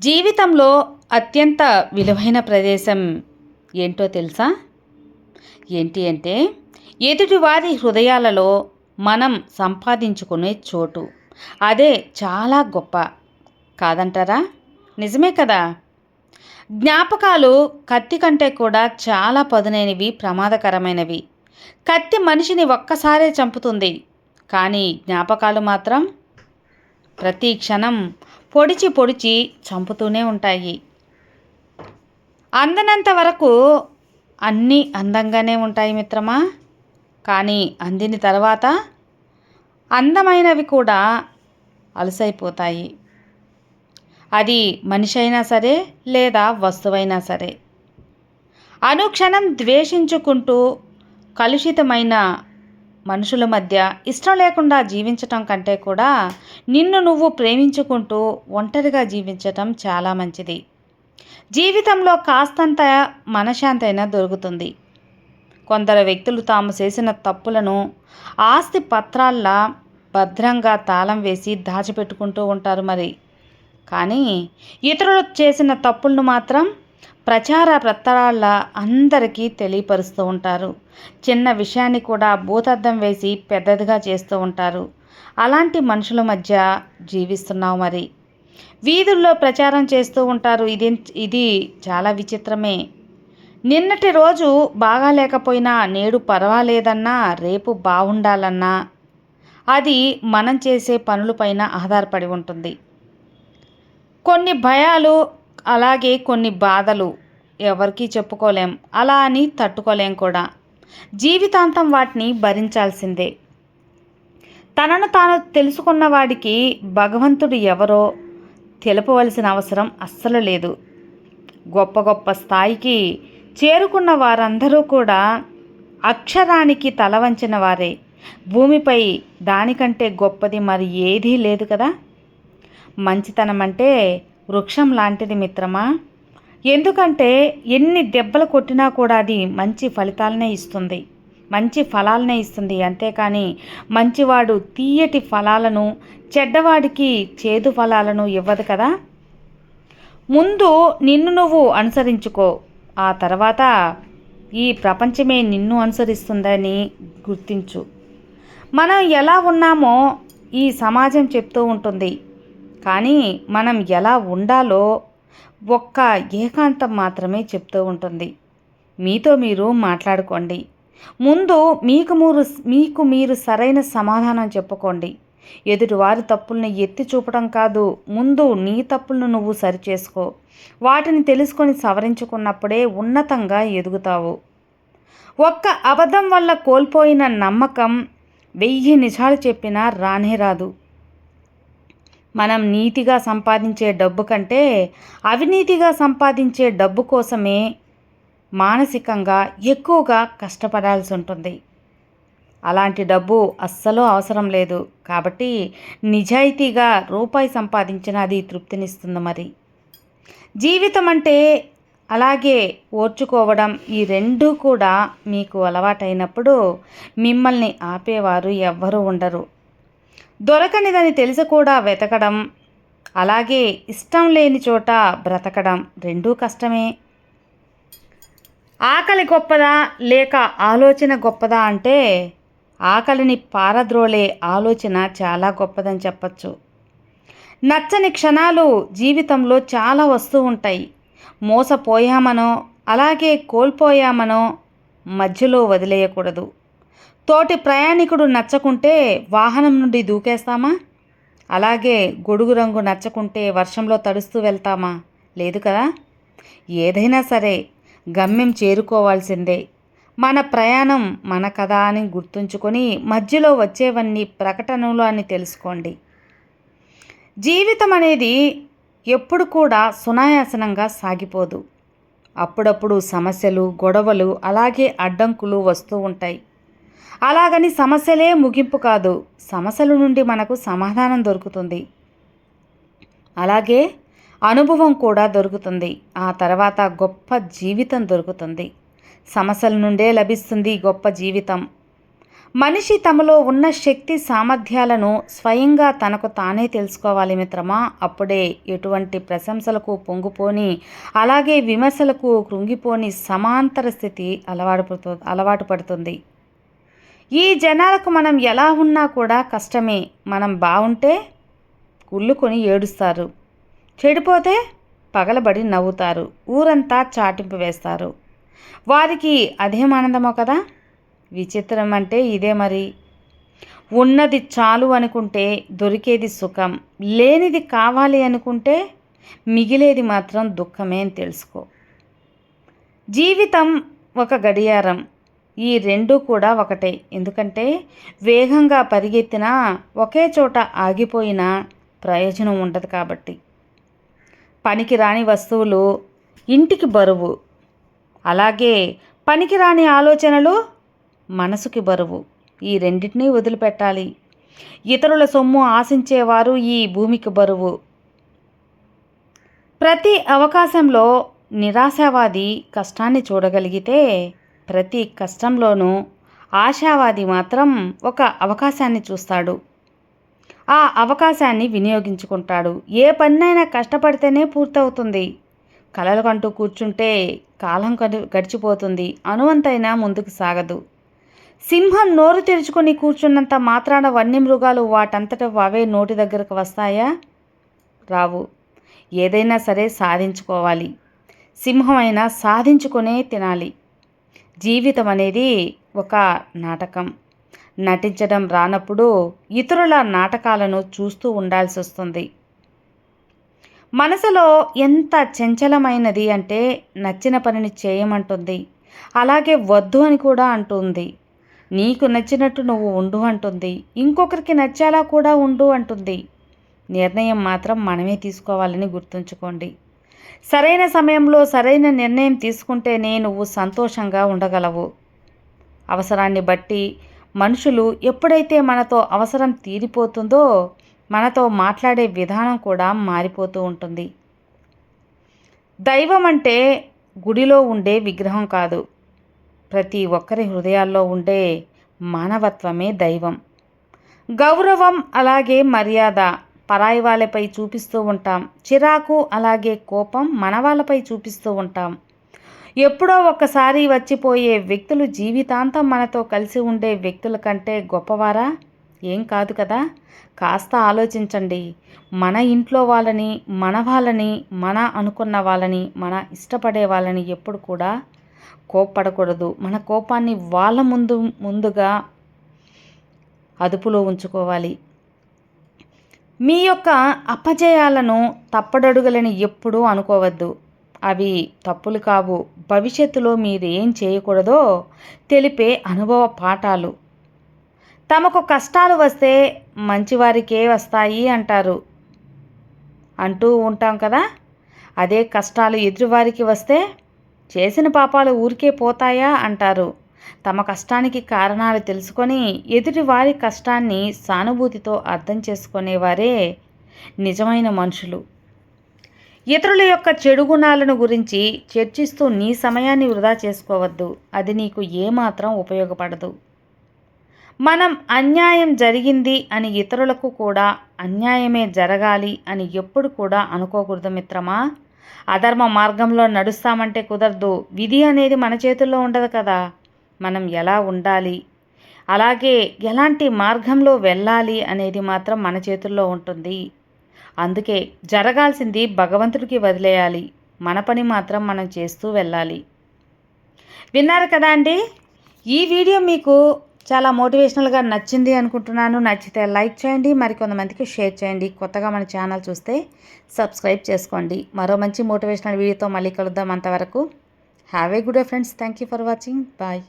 జీవితంలో అత్యంత విలువైన ప్రదేశం ఏంటో తెలుసా? ఏంటి అంటే ఎదుటివారి హృదయాలలో మనం సంపాదించుకునే చోటు. అదే చాలా గొప్ప. కాదంటారా? నిజమే కదా? జ్ఞాపకాలు కత్తి కంటే కూడా చాలా పదునైనవి ప్రమాదకరమైనవి. కత్తి మనిషిని ఒక్కసారే చంపుతుంది. కానీ జ్ఞాపకాలు మాత్రం ప్రతి క్షణం పొడిచి పొడిచి చంపుతూనే ఉంటాయి. అందనంత వరకు అన్నీ అందంగానే ఉంటాయి మిత్రమా? కానీ అందిన తర్వాత అందమైనవి కూడా అలసైపోతాయి. అది మనిషి అయినా సరే లేదా వస్తువైనా సరే. అనుక్షణం ద్వేషించుకుంటూ కలుషితమైన మనుషుల మధ్య ఇష్టం లేకుండా జీవించటం కంటే కూడా నిన్ను నువ్వు ప్రేమించుకుంటూ ఒంటరిగా జీవించటం చాలా మంచిది. జీవితంలో కాస్తంత మనశాంతి అయినా దొరుకుతుంది. కొందరు వ్యక్తులు తాము చేసిన తప్పులను ఆస్తి పత్రాల్లా భద్రంగా తాళం వేసి దాచిపెట్టుకుంటూ ఉంటారు మరి. కానీ ఇతరులు చేసిన తప్పులను మాత్రం ప్రచార ప్రత్తరాళ్ళ అందరికీ తెలియపరుస్తూ ఉంటారు. చిన్న విషయాన్ని కూడా భూతద్దం వేసి పెద్దదిగా చేస్తూ ఉంటారు. అలాంటి మనుషుల మధ్య జీవిస్తున్నావు మరి. వీధుల్లో ప్రచారం చేస్తూ ఉంటారు. ఇది ఇది చాలా విచిత్రమే. నిన్నటి రోజు బాగా లేకపోయినా నేడు పర్వాలేదన్నా రేపు బాగుండాలన్నా అది మనం చేసే పనులపైన ఆధారపడి ఉంటుంది. కొన్ని భయాలు అలాగే కొన్ని బాధలు ఎవరికీ చెప్పుకోలేం అలా అని తట్టుకోలేం కూడా. జీవితాంతం వాటిని భరించాల్సిందే. తనను తాను తెలుసుకున్న వాడికి భగవంతుడు ఎవరో తెలుపవలసిన అవసరం అస్సలు లేదు. గొప్ప గొప్ప స్థాయికి చేరుకున్న వారందరూ కూడా అక్షరానికి తల వంచిన వారే. భూమిపై దానికంటే గొప్పది మరి ఏదీ లేదు కదా? మంచితనం అంటే వృక్షం లాంటిది మిత్రమా? ఎందుకంటే ఎన్ని దెబ్బలు కొట్టినా కూడా అది మంచి ఫలితాలనే ఇస్తుంది. మంచి ఫలాలనే ఇస్తుంది. అంతేకాని మంచివాడు తీయటి ఫలాలను చెడ్డవాడికి చేదు ఫలాలను ఇవ్వదు కదా? ముందు నిన్ను నువ్వు అనుసరించుకో. ఆ తర్వాత ఈ ప్రపంచమే నిన్ను అనుసరిస్తుందని గుర్తించు. మనం ఎలా ఉన్నామో ఈ సమాజం చెప్తూ ఉంటుంది. కానీ మనం ఎలా ఉండాలో ఒక్క ఏకాంతం మాత్రమే చెప్తూ ఉంటుంది. మీతో మీరు మాట్లాడుకోండి. ముందు మీకు మీరు మీకు మీరు సరైన సమాధానం చెప్పుకోండి. ఎదుటివారి తప్పుల్ని ఎత్తి చూపడం కాదు ముందు నీ తప్పులను నువ్వు సరిచేసుకో. వాటిని తెలుసుకొని సవరించుకున్నప్పుడే ఉన్నతంగా ఎదుగుతావు. ఒక్క అబద్ధం వల్ల కోల్పోయిన నమ్మకం వెయ్యి నిజాలు చెప్పినా రానే రాదు. మనం నీతిగా సంపాదించే డబ్బు కంటే అవినీతిగా సంపాదించే డబ్బు కోసమే మానసికంగా ఎక్కువగా కష్టపడాల్సి ఉంటుంది. అలాంటి డబ్బు అస్సలు అవసరం లేదు. కాబట్టి నిజాయితీగా రూపాయి సంపాదించిన అది తృప్తినిస్తుంది మరి. జీవితం అంటే అలాగే ఓర్చుకోవడం ఈ రెండూ కూడా మీకు అలవాటైనప్పుడు మిమ్మల్ని ఆపేవారు ఎవ్వరూ ఉండరు. దొరకనిదని తెలిసి కూడా వెతకడం. అలాగే ఇష్టం లేని చోట బ్రతకడం రెండూ కష్టమే. ఆకలి గొప్పదా లేక ఆలోచన గొప్పదా అంటే ఆకలిని పారద్రోలే ఆలోచన చాలా గొప్పదని చెప్పచ్చు. నచ్చని క్షణాలు జీవితంలో చాలా వస్తూ ఉంటాయి. మోసపోయామనో అలాగే కోల్పోయామనో మధ్యలో వదిలేయకూడదు. తోటి ప్రయాణికుడు నచ్చకుంటే వాహనం నుండి దూకేస్తామా? అలాగే గొడుగు రంగు నచ్చకుంటే వర్షంలో తడుస్తూ వెళ్తామా? లేదు కదా? ఏదైనా సరే గమ్యం చేరుకోవాల్సిందే. మన ప్రయాణం మన కదా అని గుర్తుంచుకొని మధ్యలో వచ్చేవన్నీ ప్రకటనలు అని తెలుసుకోండి. జీవితం అనేది ఎప్పుడు కూడా సునాయాసనంగా సాగిపోదు. అప్పుడప్పుడు సమస్యలు గొడవలు అలాగే అడ్డంకులు వస్తూ ఉంటాయి. అలాగని సమస్యలే ముగింపు కాదు. సమస్యల నుండి మనకు సమాధానం దొరుకుతుంది. అలాగే అనుభవం కూడా దొరుకుతుంది. ఆ తర్వాత గొప్ప జీవితం దొరుకుతుంది. సమస్యల నుండే లభిస్తుంది గొప్ప జీవితం. మనిషి తమలో ఉన్న శక్తి సామర్థ్యాలను స్వయంగా తనకు తానే తెలుసుకోవాలి మిత్రమా? అప్పుడే ఎటువంటి ప్రశంసలకు పొంగిపోని అలాగే విమర్శలకు కృంగిపోని సమాంతర స్థితి అలవాటు అలవాటు పడుతుంది. ఈ జనాలకు మనం ఎలా ఉన్నా కూడా కష్టమే. మనం బాగుంటే కుళ్ళుకొని ఏడుస్తారు. చెడిపోతే పగలబడి నవ్వుతారు. ఊరంతా చాటింపు వేస్తారు. వారికి అదేం ఆనందమో కదా? విచిత్రం అంటే ఇదే మరి. ఉన్నది చాలు అనుకుంటే దొరికేది సుఖం. లేనిది కావాలి అనుకుంటే మిగిలేది మాత్రం దుఃఖమే అని తెలుసుకో. జీవితం ఒక గడియారం. ఈ రెండు కూడా ఒకటే. ఎందుకంటే వేగంగా పరిగెత్తినా ఒకే చోట ఆగిపోయినా ప్రయోజనం ఉండదు కాబట్టి. పనికి రాని వస్తువులు ఇంటికి బరువు. అలాగే పనికిరాని ఆలోచనలు మనసుకి బరువు. ఈ రెండింటినీ వదిలిపెట్టాలి. ఇతరుల సొమ్ము ఆశించేవారు ఈ భూమికి బరువు. ప్రతి అవకాశంలో నిరాశావాది కష్టాన్ని చూడగలిగితే ప్రతి కష్టంలోనూ ఆశావాది మాత్రం ఒక అవకాశాన్ని చూస్తాడు. ఆ అవకాశాన్ని వినియోగించుకుంటాడు. ఏ పనినైనా కష్టపడితేనే పూర్తవుతుంది. కలలు కంటూ కూర్చుంటే కాలం గడి గడిచిపోతుంది. అనువంతైనా ముందుకు సాగదు. సింహం నోరు తెరుచుకొని కూర్చున్నంత మాత్రాన వన్యమృగాలు వాటంతట అవే నోటి దగ్గరకు వస్తాయా? రావు. ఏదైనా సరే సాధించుకోవాలి. సింహమైనా సాధించుకునే తినాలి. జీవితం అనేది ఒక నాటకం. నటించడం రానప్పుడు ఇతరుల నాటకాలను చూస్తూ ఉండాల్సి వస్తుంది మనసులో ఎంత చంచలమైనది అంటే నచ్చిన పనిని చేయమంటుంది. అలాగే వద్దు అని కూడా అంటుంది. నీకు నచ్చినట్టు నువ్వు ఉండు అంటుంది. ఇంకొకరికి నచ్చేలా కూడా ఉండు అంటుంది. నిర్ణయం మాత్రం మనమే తీసుకోవాలని గుర్తుంచుకోండి. సరైన సమయంలో సరైన నిర్ణయం తీసుకుంటేనే నువ్వు సంతోషంగా ఉండగలవు. అవసరాన్ని బట్టి మనుషులు ఎప్పుడైతే మనతో అవసరం తీరిపోతుందో మనతో మాట్లాడే విధానం కూడా మారిపోతూ ఉంటుంది. దైవం అంటే గుడిలో ఉండే విగ్రహం కాదు. ప్రతి ఒక్కరి హృదయాల్లో ఉండే మానవత్వమే దైవం. గౌరవం అలాగే మర్యాద పరాయి వాళ్ళపై చూపిస్తూ ఉంటాం. చిరాకు అలాగే కోపం మన వాళ్ళపై చూపిస్తూ ఉంటాం. ఎప్పుడో ఒక్కసారి వచ్చిపోయే వ్యక్తులు జీవితాంతం మనతో కలిసి ఉండే వ్యక్తుల కంటే గొప్పవారా? ఏం కాదు కదా? కాస్త ఆలోచించండి. మన ఇంట్లో వాళ్ళని మన వాళ్ళని మన అనుకున్న వాళ్ళని మన ఇష్టపడే వాళ్ళని ఎప్పుడు కూడా కోప్పడకూడదు. మన కోపాన్ని వాళ్ళ ముందు ముందుగా అదుపులో ఉంచుకోవాలి. మీ యొక్క అపజయాలను తప్పడడుగులని ఎప్పుడూ అనుకోవద్దు. అవి తప్పులు కావు. భవిష్యత్తులో మీరు ఏం చేయకూడదో తెలిపే అనుభవ పాఠాలు. తమకు కష్టాలు వస్తే మంచివారికే వస్తాయి అంటారు. అంటూ ఉంటాం కదా? అదే కష్టాలు ఎదురువారికి వస్తే చేసిన పాపాలు ఊరికే పోతాయా అంటారు. తమ కష్టానికి కారణాలు తెలుసుకొని ఎదుటి వారి కష్టాన్ని సానుభూతితో అర్థం చేసుకునేవారే నిజమైన మనుషులు. ఇతరుల యొక్క చెడు గుణాలను గురించి చర్చిస్తూ నీ సమయాన్ని వృధా చేసుకోవద్దు. అది నీకు ఏమాత్రం ఉపయోగపడదు. మనం అన్యాయం జరిగింది అని ఇతరులకు కూడా అన్యాయమే జరగాలి అని ఎప్పుడు కూడా అనుకోకూడదు మిత్రమా? అధర్మ మార్గంలో నడుస్తామంటే కుదరదు. విధి అనేది మన చేతుల్లో ఉండదు కదా. మనం ఎలా ఉండాలి? అలాగే ఎలాంటి మార్గంలో వెళ్ళాలి అనేది మాత్రం మన చేతుల్లో ఉంటుంది. అందుకే జరగాల్సింది భగవంతుడికి వదిలేయాలి. మన పని మాత్రం మనం చేస్తూ వెళ్ళాలి. విన్నారు కదా అండి? ఈ వీడియో మీకు చాలా మోటివేషనల్గా నచ్చింది అనుకుంటున్నాను. నచ్చితే లైక్ చేయండి మరికొంతమందికి షేర్ చేయండి. కొత్తగా మన ఛానల్ చూస్తే సబ్స్క్రైబ్ చేసుకోండి. మరో మంచి మోటివేషనల్ వీడియోతో మళ్ళీ కలుద్దాం అంతవరకు. Have a good day friends. Thank you for watching. Bye.